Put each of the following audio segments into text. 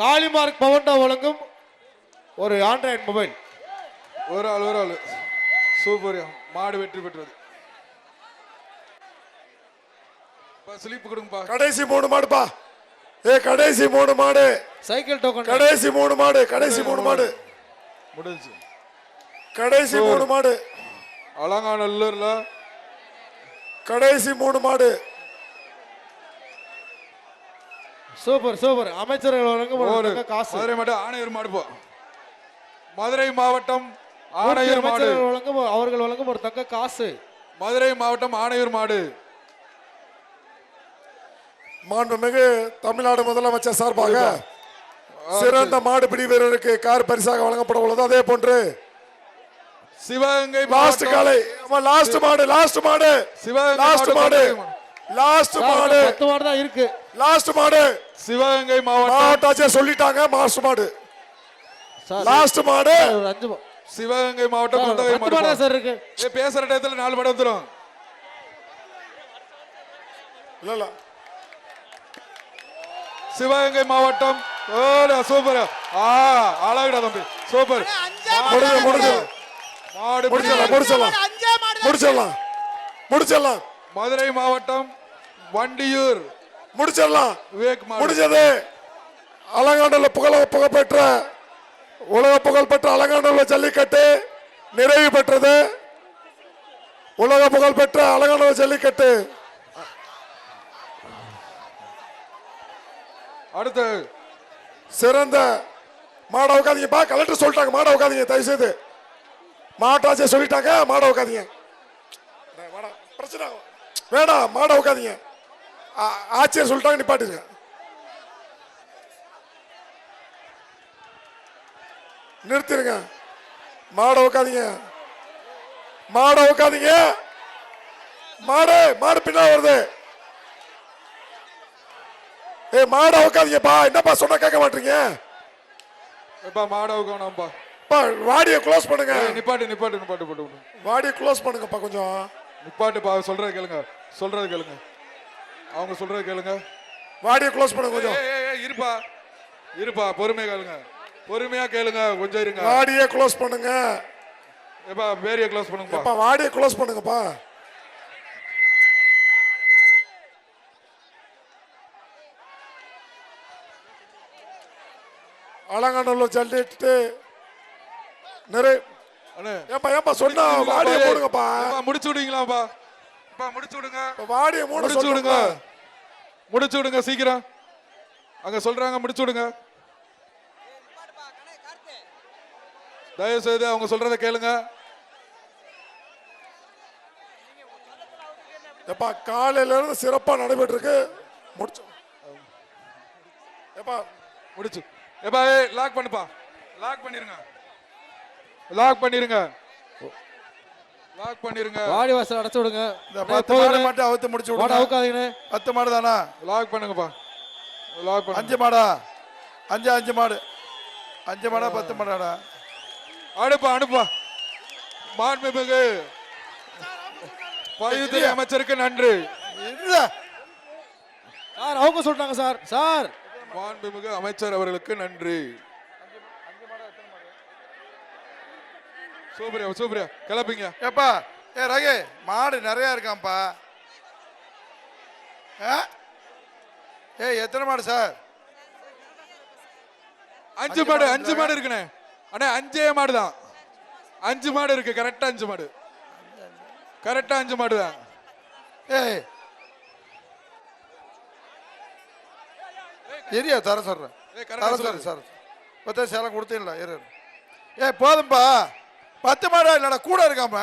காளிமார்க் பவன்டா வழங்கும் ஒரு Android mobile ஒரு ஆள் ஒரு ஆள். சூப்பர் மாடு வெற்றி பெற்றது. ஸ்லிப் கொடுங்கப்பா. கடைசி மூணு மாடுப்பா. ஏ கடைசி மூணு மாடு. சைக்கிள் டோக்கன் கடைசி மூணு மாடு கடைசி மூணு மாடு. முடிஞ்சு கடைசி மூணு மாடு. அலங்காநல்லூர்ல கடைசி மூணு மாடு. Super super. அமைச்சர்கள் வழங்கும் காசு. மதுரை மாவட்டம் ஆணையர் மாடு போ. மதுரை மாவட்டம் ஆணையர் மாடு. வழங்கும் அவர்கள் வழங்கும் ஒரு தங்க காசு. மதுரை மாவட்டம் ஆணையர் மாடு. மாண்புமிகு தமிழ்நாடு முதலமைச்சர் சார்பாக சிறந்த மாடுபிடி வீரருக்கு கார் பரிசாக வழங்கப்பட உள்ளது. அதே போன்று சிவகங்கை லாஸ்ட் காலை லாஸ்ட் மாடு லாஸ்ட் மாடு. சிவகங்கை லாஸ்ட் மாடு. லாஸ்ட் மாடு. பத்து மாடு தான் இருக்கு. லாஸ்ட் மாடு. சிவகங்கை மாவட்டம். மாவட்ட ஆட்சியர் சொல்லிட்டாங்க லாஸ்ட் மாடு. லாஸ்ட் மாடு. சிவகங்கை மாவட்டம் பத்து மாடு சார் இருக்கு. ஏ பேசுற டயத்துல நாலு மாடு வந்துரும். இல்ல இல்ல. சிவகங்கை மாவட்டம். சூப்பர். ஆ அழகுடா தம்பி. சூப்பர். முடிஞ்சு முடிஞ்சு மாடு முடிச்சிடலாம் முடிச்சிடலாம். முடிச்சிடலாம். முடிச்சிடலாம். மதுரை மாவட்டம் வண்டியூர். முடிச்சிடலாம். முடிஞ்சது. அலங்காநல்லூர் புகழ புகழ்பெற்ற உலக புகழ்பெற்ற அலங்காநல்லூர் ஜல்லிக்கட்டு நிறைவு பெற்றது. உலக புகழ்பெற்ற அலங்காநல்லூர் ஜல்லிக்கட்டு. அடுத்து. சிறந்த மாட உட்காதீங்கப்பா கலெக்டர் சொல்லிட்டாங்க மாட உட்காதீங்க தயவு செய்து மாட்டாச்சியை சொல்லிட்டாங்க மாட உட்காதீங்க பிரச்சனை. வேணாம் மாட உட்காதீங்க ஆ- ஆட்சியர் சொல்லிட்டாங்க நிப்பாட்டுங்க. நிறுத்திடுங்க மாட உட்காதீங்க மாட உட்காதீங்க மாடு மாடு பின்னால வருது. ஏய் மாட உட்காதீங்கப்பா என்னப்பா சொன்னா கேட்க மாட்டீங்க? எப்பா மாட உட்காணும்பா பா வாடியை க்ளோஸ் பண்ணுங்க. நிப்பாட்டு நிப்பாட்டு நிப்பாட்டு போட்டு விடு. வாடியை க்ளோஸ் பண்ணுங்கப்பா கொஞ்சம். நிப்பாட்டுப்பா சொல்றது கேளுங்க. சொல்றது கேளுங்க. அவங்க சொல்றது கேளுங்க. வாடியை க்ளோஸ் பண்ணுங்க கொஞ்சம். இருப்பா. இருப்பா பொறுமையா கேளுங்க. பொறுமையா கேளுங்க கொஞ்சம் இருங்க. வாடியை க்ளோஸ் பண்ணுங்க. எப்பா பேரிய க்ளோஸ் பண்ணுங்கப்பா. அப்பா வாடியை க்ளோஸ் பண்ணுங்கப்பா. அலங்காநல்லூர் ஜல்லிட்டு நிறைய ஏப்பா ஏப்பா சொன்னா வாடியை போடுங்கப்பா. முடிச்சு விடுவீங்களாப்பா? அப்பா முடிச்சு விடுங்க. வாடியை மூட முடிச்சு விடுங்க. முடிச்சு விடுங்க சீக்கிரம். அங்க சொல்றாங்க முடிச்சு விடுங்க. தயவு செய்து அவங்க சொல்றத கேளுங்க. எப்பா காலையில இருந்து சிறப்பா நடைபெற்று இருக்கு முடிச்சு. எப்பா? முடிச்சு. எப்பா லாக் பண்ணுப்பா. லாக் பண்ணிருங்க. லாக் பண்ணிருங்க. லாக் பண்ணிருங்க. வாடி வாசல் அடைச்சு விடுங்க. இந்த பத்து மாடு மட்டும் அவுத்து முடிச்சு மாடு விடுங்க. அவுக்காதீங்கண்ணே. பத்து மாடு தானா லாக் பண்ணுங்கப்பா. லாக் பண்ணுங்க. அஞ்சு மாடா? அஞ்சு அஞ்சு மாடு. அஞ்சு மாடா பத்து மாடாடா? அனுப்பா அனுப்பா. மாண்புமிகு பதிவுத்துறை அமைச்சருக்கு நன்றி. சார் அவங்க சொல்றாங்க சார். சார். மாண்புமிகு அமைச்சர் அவர்களுக்கு நன்றி. சூப்பரியா சூப்பரியா கிளப்பிங்க. ஏப்பா ஏ ரகு மாடு நிறைய இருக்காம்ப்பா? ஏய் எத்தனை மாடு சார்? அஞ்சு மாடு அஞ்சு மாடு இருக்குண்ணே. அண்ணே அஞ்சே மாடு தான். அஞ்சு மாடு இருக்கு கரெக்டா அஞ்சு மாடு. கரெக்டா அஞ்சு மாடு தான். ஏய். எரியா தர ஆ தர. சொல்றேன் சார். பத்தா சேலம் கொடுத்தீங்களா? இரு. ஏய் போதும்பா. பத்து மாடா இல்லடா கூட இருக்காம.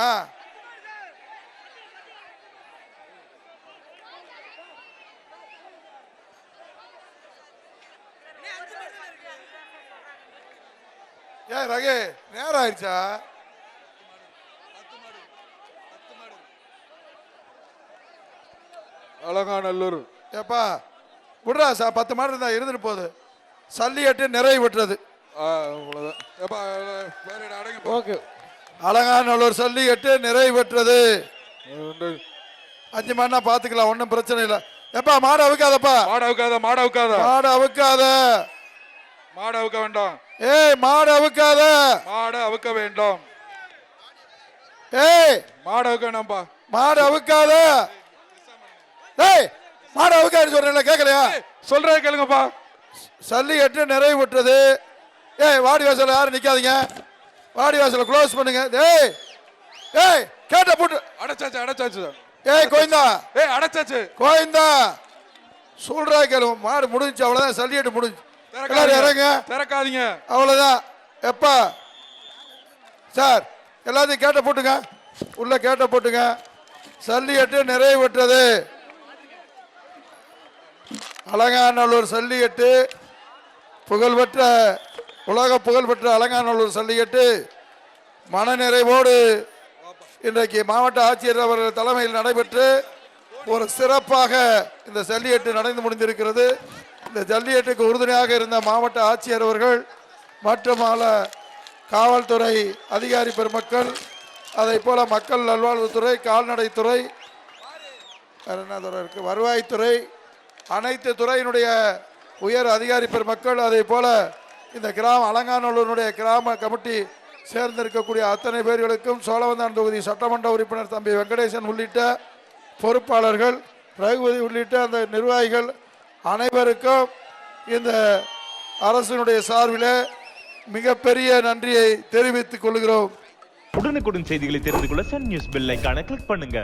ஏய் ரகு நேரம் ஆயிடுச்சா? அலங்காநல்லூர் ஏப்பா விட்றா சார் பத்து மாடு இருந்தா இருந்துட்டு போகுது. சல்லியட்டு நிறைவு விட்டுறது ஆ, அவ்வளவுதான். ஏப்பா வேற அடங்கி. ஓகே. அலங்காநல்லூர் சல்லிக்கட்டு நிறைவு பெற்றது. அஞ்சு மணினா பாத்துக்கலாம் ஒன்றும் பிரச்சனை இல்லை. எப்பா மாடு அவுக்காதப்பா. மாடு அவுக்காத மாடு அவுக்காத. மாடு அவுக்காத. மாடு அவுக்க வேண்டாம். ஏய் மாடு அவுக்காத. மாடு அவுக்க வேண்டும். ஏய். மாடு அவுக்க வேண்டாம்ப்பா மாடு அவுக்காத. ஏய் மாடு அவுக்காதுன்னு சொல்றேன்ல கேட்கலையா ஏய், சொல்றத கேளுங்கப்பா. சல்லிக்கட்டு நிறைவு பெற்றது. ஏய் வாடி வாசல்ல யாரும் நிக்காதீங்க. வாடி வாசலை க்ளோஸ் பண்ணுங்க. ஏய் ஏய் கேட்ட போட்டு. அடைச்சாச்சு அடைச்சாச்சு ஏய் கோயந்தா ஏய் அடைச்சாச்சு. கோயந்தா சொல்றா கேளு மாடு முடிஞ்சு அவ்வளவுதான் சல்லிக்கட்டு முடிஞ்சு எல்லாரும் இறங்க. திறக்காதீங்க. அவ்வளவுதான். எப்பா? சார் எல்லாத்தையும் கேட்ட போட்டுங்க. உள்ள கேட்ட போட்டுங்க. சல்லிக்கட்டு நிறைவு பெற்றது அலங்காநல்லூர் சல்லிக்கட்டு புகழ்பெற்ற உலக புகழ்பெற்ற அலங்காநல்லூர் சல்லிக்கட்டு மனநிறைவோடு இன்றைக்கு மாவட்ட ஆட்சியர் அவர்கள் தலைமையில் நடைபெற்று ஒரு சிறப்பாக இந்த ஜல்லிக்கட்டு நடந்து முடிந்திருக்கிறது. இந்த ஜல்லிக்கட்டுக்கு உறுதுணையாக இருந்த மாவட்ட ஆட்சியர் அவர்கள் மற்றும் காவல்துறை அதிகாரி பெருமக்கள் அதை போல மக்கள் நல்வாழ்வுத்துறை கால்நடைத்துறை வேற என்ன துறை இருக்கு? வருவாய்த்துறை அனைத்து துறையினுடைய உயர் அதிகாரி பெருமக்கள் அதே போல இந்த கிராம அலங்காநல்லூருடைய கிராம கமிட்டி சேர்ந்திருக்கக்கூடிய அத்தனை பேர்களுக்கும் சோழவந்தான் தொகுதி சட்டமன்ற உறுப்பினர் தம்பி வெங்கடேசன் உள்ளிட்ட பொறுப்பாளர்கள் ரகுபதி உள்ளிட்ட அந்த நிர்வாகிகள் அனைவருக்கும் இந்த அரசினுடைய சார்பில் மிகப்பெரிய நன்றியை தெரிவித்துக் கொள்கிறோம். உடனுக்குடன் செய்திகளை தெரிந்து கொள்ள சன் நியூஸ் பெல் கிளிக் பண்ணுங்க.